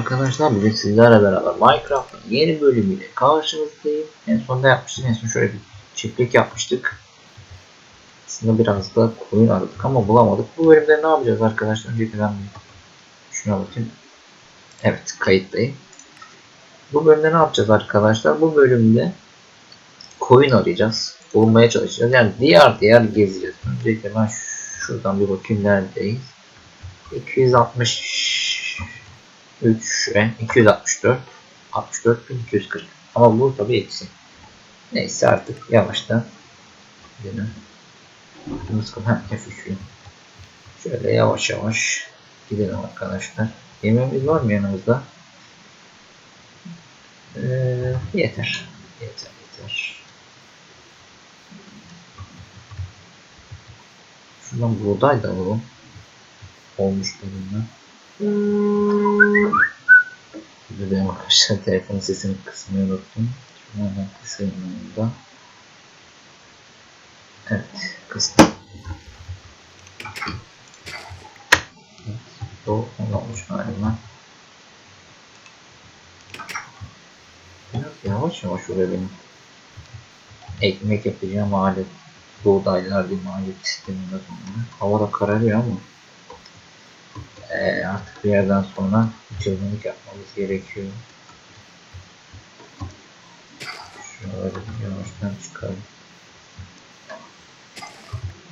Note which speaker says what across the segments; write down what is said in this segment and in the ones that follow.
Speaker 1: Arkadaşlar bugün sizlerle beraber Minecraft'ın yeni bölümüyle karşınızdayım. En son ne yapmıştık? En son şöyle bir çiftlik yapmıştık. Aslında biraz da koyun aradık ama bulamadık. Bu bölümde ne yapacağız arkadaşlar? Öncelikle ben şuna bakayım. Evet kayıttayım. Bu bölümde ne yapacağız arkadaşlar? Bu bölümde koyun arayacağız. Bulmaya çalışacağız. Yani diğer diğer gezeceğiz. Öncelikle ben şuradan bir bakayım neredeyiz. 260 3 ve 264 64.240 ama bu tabi eksi. Neyse artık yavaştan yine ha, F3 şöyle yavaş yavaş gidelim arkadaşlar. Yemeğimiz var mı yanımızda? Ee, yeter. Yeter yeter. Şuradan buğday da alalım. Olmuş durumda bir de arkadaşlar telefon sesini kısmayı unuttum. Şunu hemen kısayım da. Evet, kıstım. Evet, bu olmuş galiba. Biraz yavaş yavaş oluyor benim. Ekmek yapacağım alet. Buğdaylar mi alet sisteminde sonra. Hava da kararıyor ama e, artık bir yerden sonra çılgınlık yapmamız gerekiyor. Şöyle yavaştan çıkalım.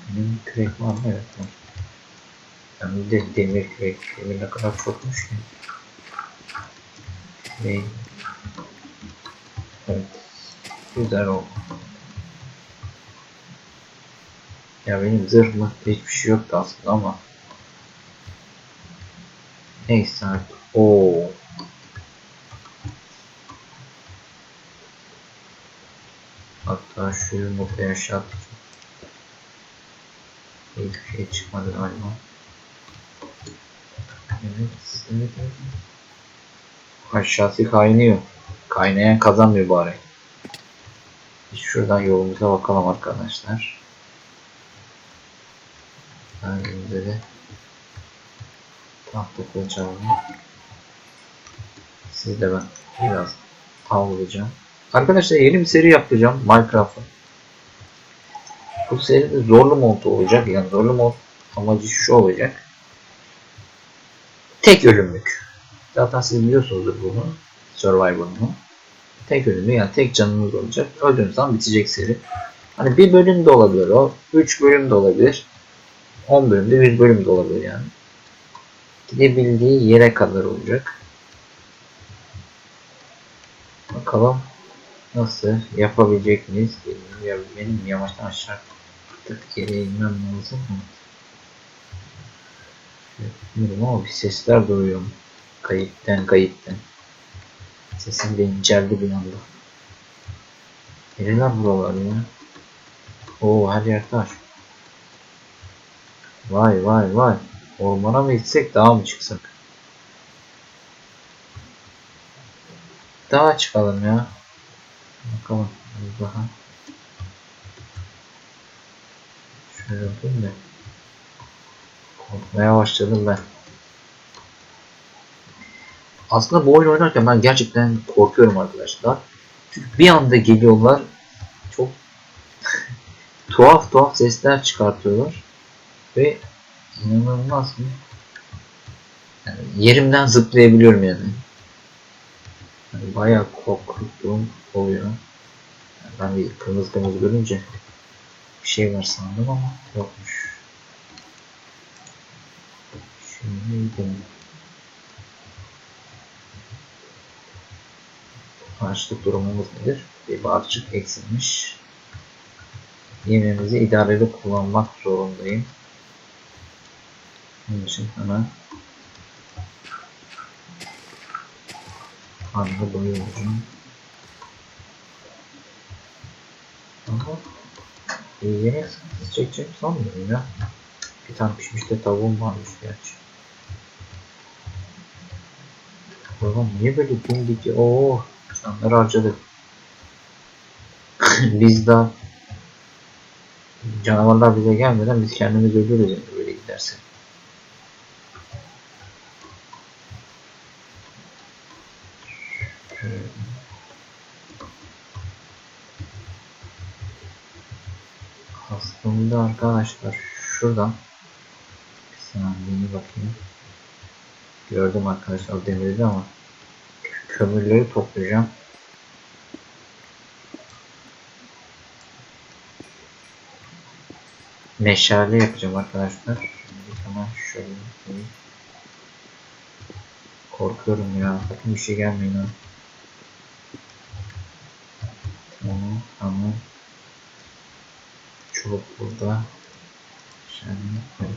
Speaker 1: Benim kürek var mı? Evet var. Yani bir de demir kürek. Demir ne kadar çokmuş ki. Ve evet. Güzel oldu. Ya benim zırhlı hiçbir şey yoktu aslında ama Neyse artık. Oo. Hatta şu yumurtayı aşağı. Hiçbir şey çıkmadı galiba. Evet, evet, evet. Aşağısı kaynıyor. Kaynayan kazanmıyor bari. Biz şuradan yolumuza bakalım arkadaşlar. Önümüzde de kılıç aldım. Siz de ben biraz avlayacağım. Arkadaşlar yeni bir seri yapacağım Minecraft'ın. Bu seride zorlu mod olacak. Yani zorlu mod amacı şu olacak. Tek ölümlük. Zaten siz biliyorsunuzdur bunu. Survivor'unu. Tek ölümlü yani tek canınız olacak. Öldüğünüz zaman bitecek seri. Hani bir bölüm de olabilir o. 3 bölüm de olabilir. 10 bölümde 100 bölüm de olabilir yani gidebildiği yere kadar olacak. Bakalım nasıl yapabilecek miyiz? Benim, benim yavaştan aşağı geriye inmem lazım mı? Bilmiyorum ama bir sesler duyuyor. Kayıpten kayıpten. Sesim de inceldi bir anda. Nereler buralar ya? Oo her yer taş. Vay vay vay. Ormana mı gitsek daha mı çıksak? Daha çıkalım ya. Bakalım daha. Şöyle yapayım da. Korkmaya başladım ben. Aslında bu oyun oynarken ben gerçekten korkuyorum arkadaşlar. Çünkü bir anda geliyorlar. Çok tuhaf tuhaf sesler çıkartıyorlar. Ve İnanılmaz mı? Yani yerimden zıplayabiliyorum yani. yani bayağı korktuğum oluyor. Yani ben bir kırmızı kırmızı görünce bir şey var sandım ama yokmuş. Şimdi gidelim. Açlık durumumuz nedir? Bir balçık eksilmiş. Yemeğimizi idareli kullanmak zorundayım. İçin hemen karnı doyuracağım. Ama iyi yemek sıkıntısı çekeceğim sanmıyorum ya. Bir tane pişmiş de tavuğum varmış gerçi. Babam niye böyle dimdik ya? Oo, canları harcadık. biz daha canavarlar bize gelmeden biz kendimiz ölürüz yani böyle giderse. Şöyle. Aslında arkadaşlar şuradan bir saniye bakayım. Gördüm arkadaşlar demirdi ama kömürleri toplayacağım. Meşale yapacağım arkadaşlar. Şimdi hemen şöyle yapayım. Korkuyorum ya. Sakın bir şey gelmeyin. Tamam. Çubuk burada. Şimdi evet.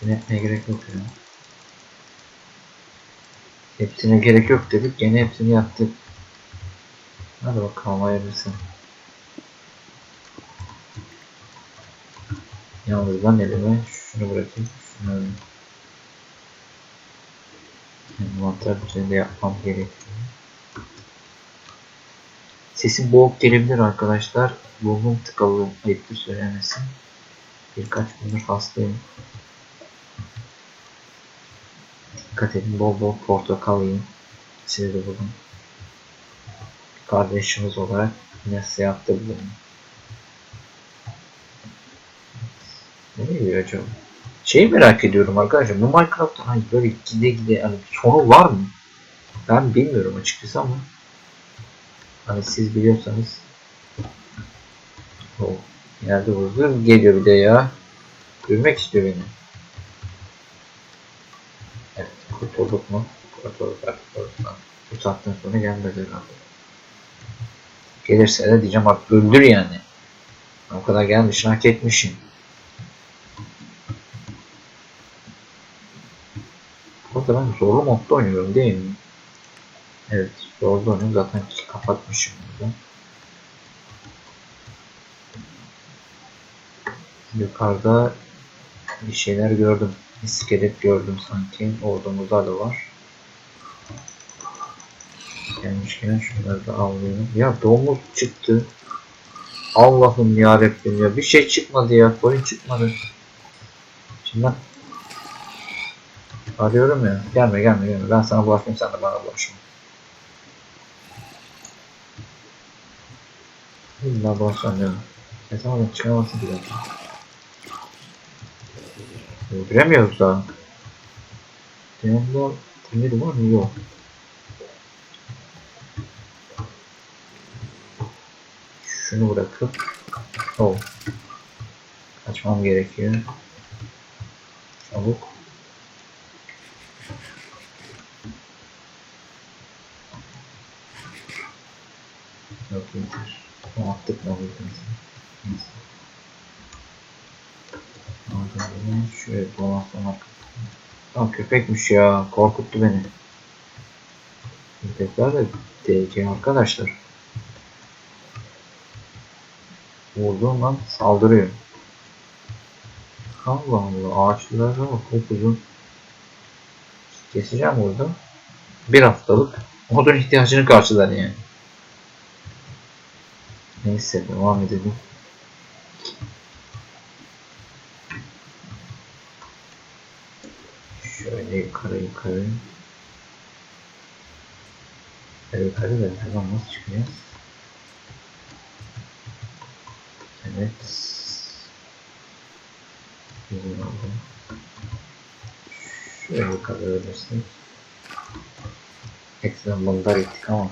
Speaker 1: Hepsine etmeye gerek yok ya. Hepsine gerek yok dedik. Gene hepsini yaptık. Hadi bakalım hayırlısı. Yalnız ben elime şunu bırakayım. Şunu alayım. Envanter üzerinde yapmam gerekiyor. Sesim boğuk gelebilir arkadaşlar. Burnum tıkalı ayıptır söylemesi. Birkaç gündür hastayım. Dikkat edin bol bol portakal yiyin. Size de bulun. Kardeşimiz olarak nasihatte bulunun. Ne diyor acaba? Şeyi merak ediyorum arkadaşlar. Bu Minecraft'ta hani böyle gide gide hani sonu var mı? Ben bilmiyorum açıkçası ama hani siz biliyorsanız o yerde huzur geliyor bir de ya. Görmek istiyor beni. Evet, kurtulduk mu? Kurtulduk artık oradan. Bu saatten sonra gelmez herhalde. Gelirse de diyeceğim artık öldür yani. O kadar gelmişsin hak etmişsin. Burada ben zorlu modda oynuyorum değil mi? Evet zorlu oynuyorum zaten kapatmışım burada. Yukarıda bir şeyler gördüm. İskelet gördüm sanki. Ordumuzda da var. Gelmişken şunları da avlayalım. Ya domuz çıktı. Allah'ım ya Rabbim ya. Bir şey çıkmadı ya. Koyun çıkmadı. Şimdi arıyorum ya. Gelme gelme gelme. Ben sana bulaşmayayım sen de bana bulaşma. İlla bulaşan diyorum. Ses almadan çıkamazsın bir dakika. Öldüremiyoruz daha. Yanımda demir var mı? Yok. Şunu bırakıp oh. Kaçmam gerekiyor. Çabuk. Yok yeter. O attık mı o Neyse. Oradan şöyle dolansamak. Lan köpekmiş ya. Korkuttu beni. Köpekler de tehlikeli arkadaşlar. Vurduğum an saldırıyor. Allah Allah ağaçlara bak uzun. Keseceğim burada. Bir haftalık odun ihtiyacını karşılar yani. Neyse devam edelim. Şöyle yukarı yukarı. Yukarı yukarı da hemen nasıl çıkacağız? Evet. Bizim aldım. Şöyle yukarı öğrenirsek. Ekstradan bunlar ettik ama.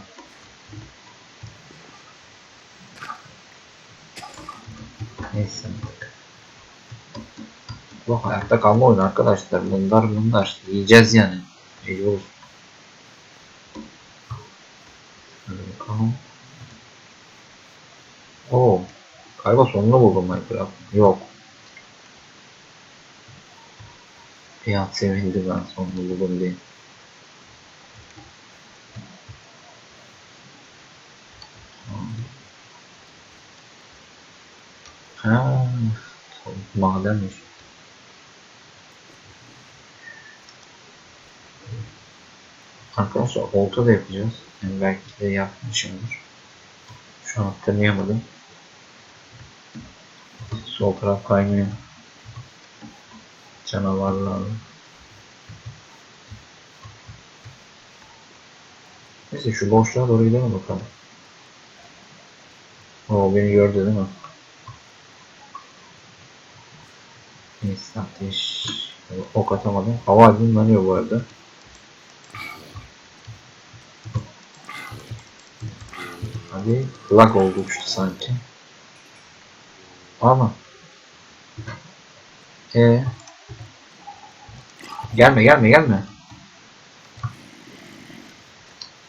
Speaker 1: Neyse artık. Bu hayatta kalma oyunu arkadaşlar. Bunlar bunlar. Yiyeceğiz yani. Mecbur. Hadi bakalım. Oo. Galiba sonunu buldum Minecraft. Yok. Bir an sevindim ben sonunu buldum diye. Ha, madenmiş. Arkadaşlar olta da yapacağız. Yani belki de yapmışımdır. Şu an hatırlayamadım. Sol taraf kaynıyor. Canavarlar. Neyse şu boşluğa doğru gidelim bakalım. O beni gördü değil mi? Neyse ateş. Ok atamadım. Hava aydınlanıyor bu arada. Hadi lag oldu uçtu sanki. Ama. E. Gelme gelme gelme.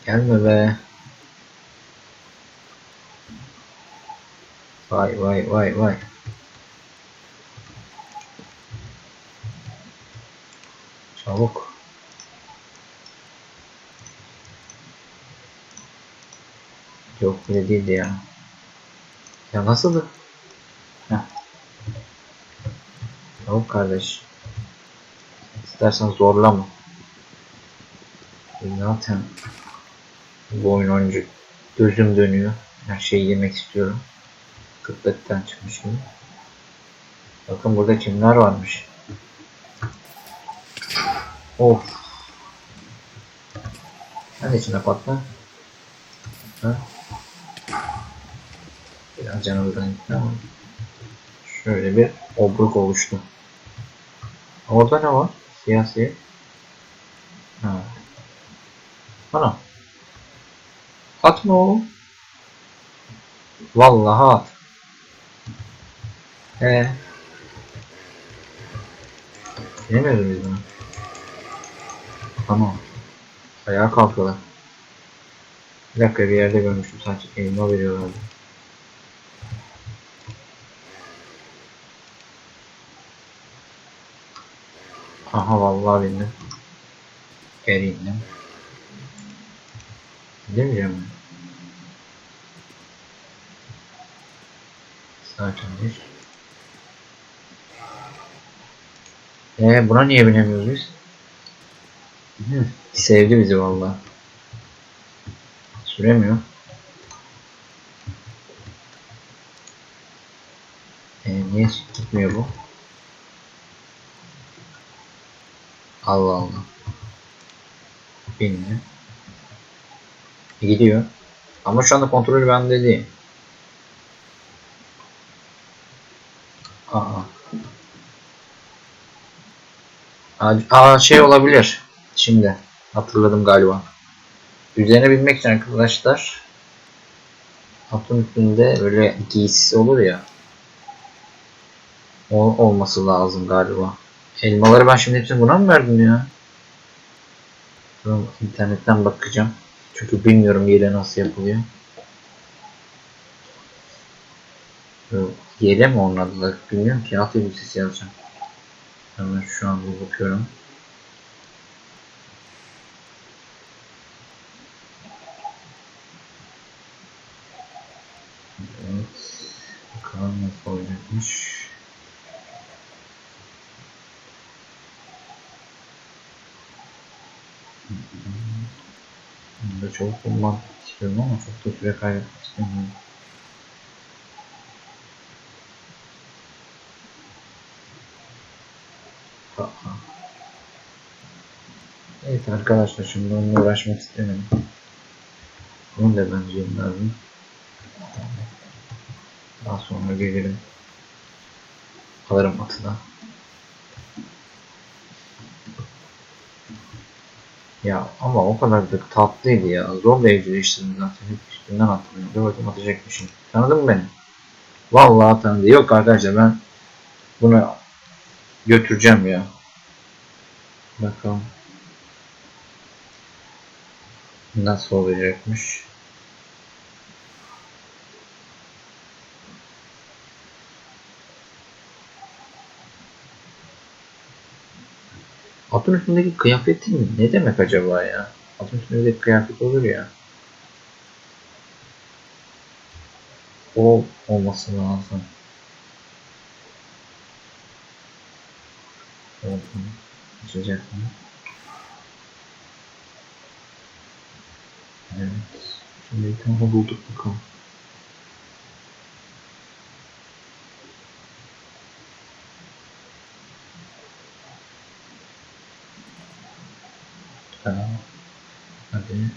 Speaker 1: Gelme be. Vay vay vay vay. Çabuk. Yok bile değildi ya. Ya nasıldı? Heh. Çabuk kardeş. İstersen zorlama. Zaten bu oyun oyuncu gözüm dönüyor. Her şeyi yemek istiyorum. Kıtlıktan çıkmış gibi. Bakın burada kimler varmış. Of. De içine patla. Ha? Biraz canımızdan gitti ama. Şöyle bir obruk oluştu. Orada ne var? Siyasi. Ha. Ana. Atma oğlum. Vallahi at. Ee. Yemiyoruz biz bunu. Tamam. Ayağa kalkıyorlar. Bir dakika bir yerde görmüştüm sanki elma veriyorlardı. Aha vallahi bindim. Geri indim. Gidemeyeceğim mi? Sakinleş. Ee buna niye binemiyoruz biz? Hı, sevdi bizi vallahi. Süremiyor. Ee, niye gitmiyor bu? Allah Allah. Bindi. Gidiyor. Ama şu anda kontrolü bende değil. Aa. Aa, aa, şey olabilir. Şimdi hatırladım galiba. Üzerine binmek için arkadaşlar atın üstünde böyle giysisi olur ya. O olması lazım galiba. Elmaları ben şimdi hepsini buna mı verdim ya? Dur, internetten bakacağım. Çünkü bilmiyorum yere nasıl yapılıyor. Yere mi onun adı bilmiyorum ki alt elbisesi yazacağım. Hemen şu an bakıyorum. Evet. Bakalım nasıl olacakmış. Bunu da çabuk bulmak istiyorum ama çok da süre kaybetmek istemiyorum. Evet arkadaşlar şimdi onunla uğraşmak istemedim. Bunu da bence lazım. Daha sonra gelirim. Alırım atına. Ya ama o kadar da tatlıydı ya. Zor da evcilleştirdim zaten. Hep üstünden attım. Gördüm atacakmışım. Tanıdın mı beni? Vallahi tanıdı. Yok arkadaşlar ben bunu götüreceğim ya. Bakalım. Nasıl olacakmış? Atın üstündeki kıyafetin ne demek acaba ya? Atın üstünde kıyafet olur ya. O olması lazım. Oldu. Açacak mı? Evet. Şimdi bir tane bulduk bakalım. Tamam. Hadi.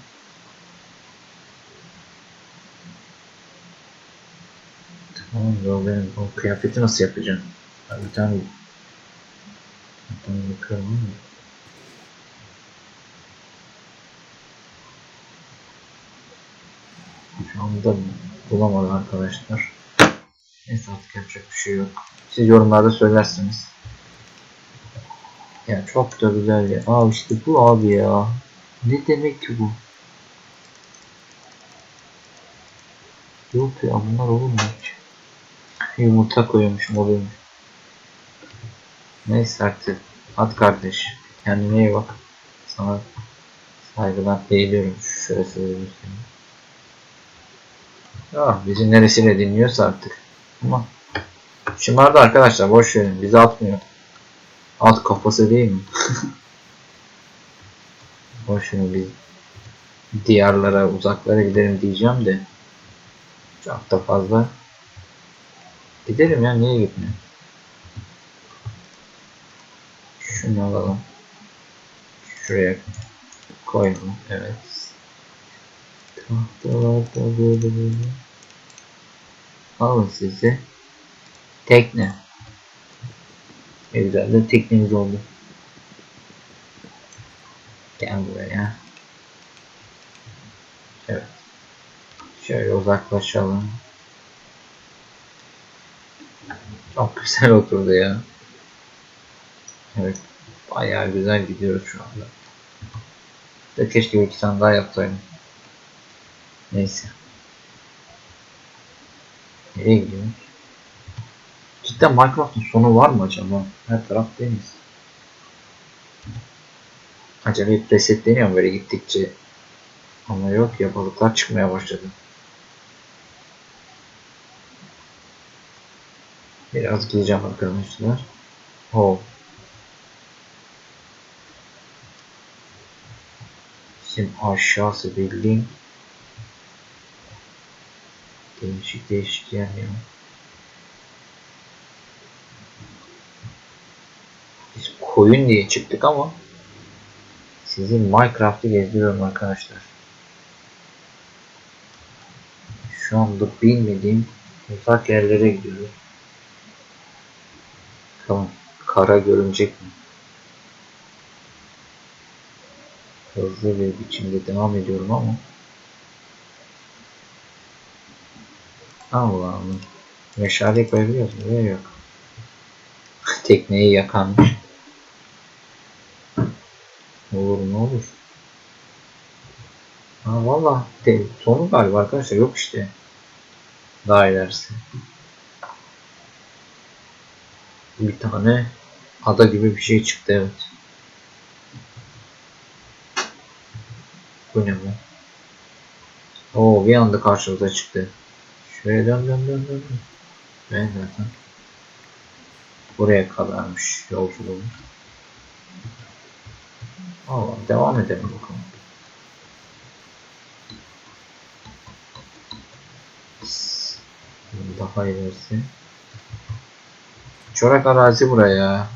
Speaker 1: Tamam ya benim o kıyafeti nasıl yapacağım? Ben bir tane bir tane ama. Şu anda bulamadım arkadaşlar. Neyse artık yapacak bir şey yok. Siz yorumlarda söylersiniz. Ya çok da güzel ya. Aa işte bu abi ya. Ne demek ki bu? Yok ya bunlar mu hiç? Yumurta koyuyormuşum oluyormuş. Neyse artık. At kardeş. Kendine iyi bak. Sana saygıdan eğiliyorum. Şöyle söyleyeyim. Ah bizi neresiyle dinliyorsa artık. Ama şımardı arkadaşlar boş verin. Bizi atmıyor. At kafası değil mi? boş verin biz diyarlara uzaklara gidelim diyeceğim de çok da fazla gidelim ya niye gitmiyor? Şunu alalım. Şuraya koyalım. Evet. Tahtalarda böyle böyle. Alın sizi. Tekne. Ne güzel de teknemiz oldu. Gel buraya. Evet. Şöyle uzaklaşalım. Çok güzel oturdu ya. Evet. Bayağı güzel gidiyoruz şu anda. De keşke bir iki tane daha yapsaydım. Neyse. Nereye gidiyoruz? Cidden Minecraft'ın sonu var mı acaba? Her taraf deniz. Acaba hep resetleniyor mu böyle gittikçe? Ama yok ya balıklar çıkmaya başladı. Biraz gideceğim arkadaşlar. Oh. Bizim aşağısı bildiğin değişik değişik yer ya. Biz koyun diye çıktık ama sizi Minecraft'ı gezdiriyorum arkadaşlar. Şu anda bilmediğim uzak yerlere gidiyoruz. Tamam. Kara görünecek mi? Hızlı bir biçimde devam ediyorum ama Allah Allah. Meşale koyabiliyoruz mu? Yok. Tekneyi yakanmış. Olur ne olur. Ha valla sonu galiba arkadaşlar yok işte. Daha ilerisi. Bir tane ada gibi bir şey çıktı evet. Bu ne bu? Oo bir anda karşımıza çıktı. Şuraya dön dön dön dön. Ben zaten buraya kadarmış yolculuğum. Allah devam edelim bakalım. Daha ilerisi. Çorak arazi buraya.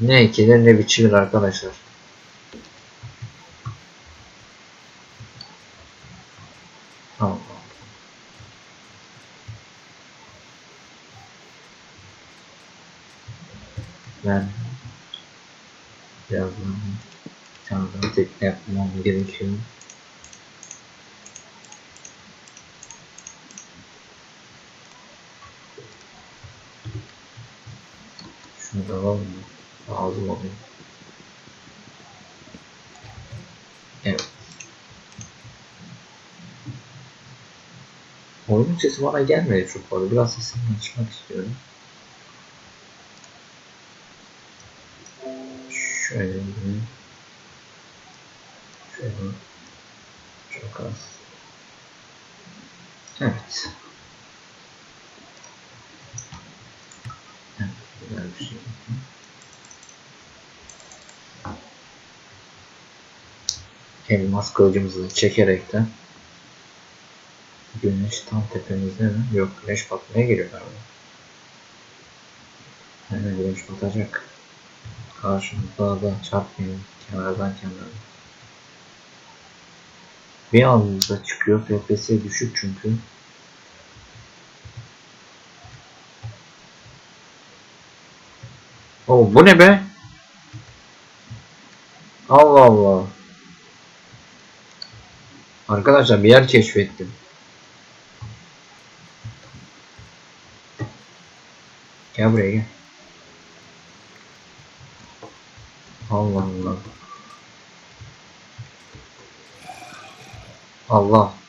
Speaker 1: Ne ekilir ne biçilir arkadaşlar. Ben birazdan bir tane daha tekne yapmam gerekiyor. Alalım mı? Lazım oluyor. Evet. Oyunun sesi bana gelmedi çok fazla. Biraz sesini açmak istiyorum. Şöyle bir Şöyle çok az. Evet, elmas kılıcımızı çekerek de güneş tam tepemizde mi? Yok güneş batmaya geliyor galiba. Hemen güneş batacak. Karşımızda da çarpmayalım kenardan kenara. Bir anda çıkıyor FPS düşük çünkü. Oo bu ne be? Allah Allah. Arkadaşlar bir yer keşfettim. Gel buraya gel. Allah Allah. Allah.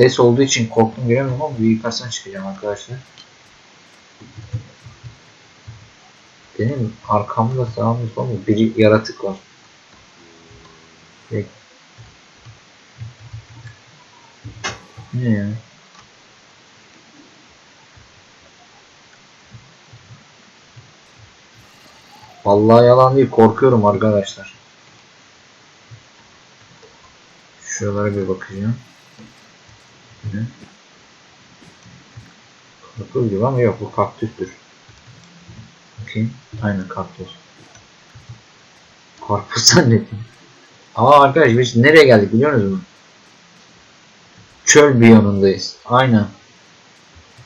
Speaker 1: Ses olduğu için korktum giremiyorum ama bir yukarısına çıkacağım arkadaşlar. Benim arkamda sağımda solumda bir yaratık var. Bek- Ne ya? Vallahi yalan değil korkuyorum arkadaşlar. Şuralara bir bakacağım. Ne? Karpuz gibi ama yok bu kaktüstür. Bakayım. Aynen kaktüs. Karpuz zannettim. Aa arkadaş biz nereye geldik biliyor musunuz? Çöl biyonundayız. Aynen.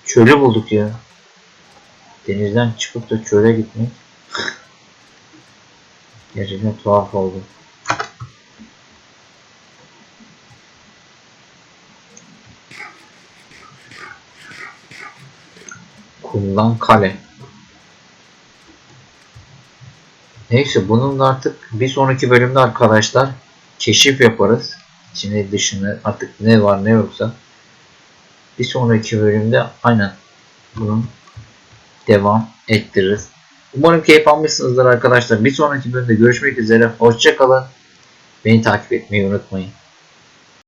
Speaker 1: Çölü bulduk ya. Denizden çıkıp da çöle gitmek. Gerçekten tuhaf oldu. Kumdan kale. Neyse bunun da artık bir sonraki bölümde arkadaşlar keşif yaparız. İçine dışını artık ne var ne yoksa. Bir sonraki bölümde aynen bunun devam ettiririz. Umarım keyif almışsınızdır arkadaşlar. Bir sonraki bölümde görüşmek üzere. Hoşçakalın. Beni takip etmeyi unutmayın.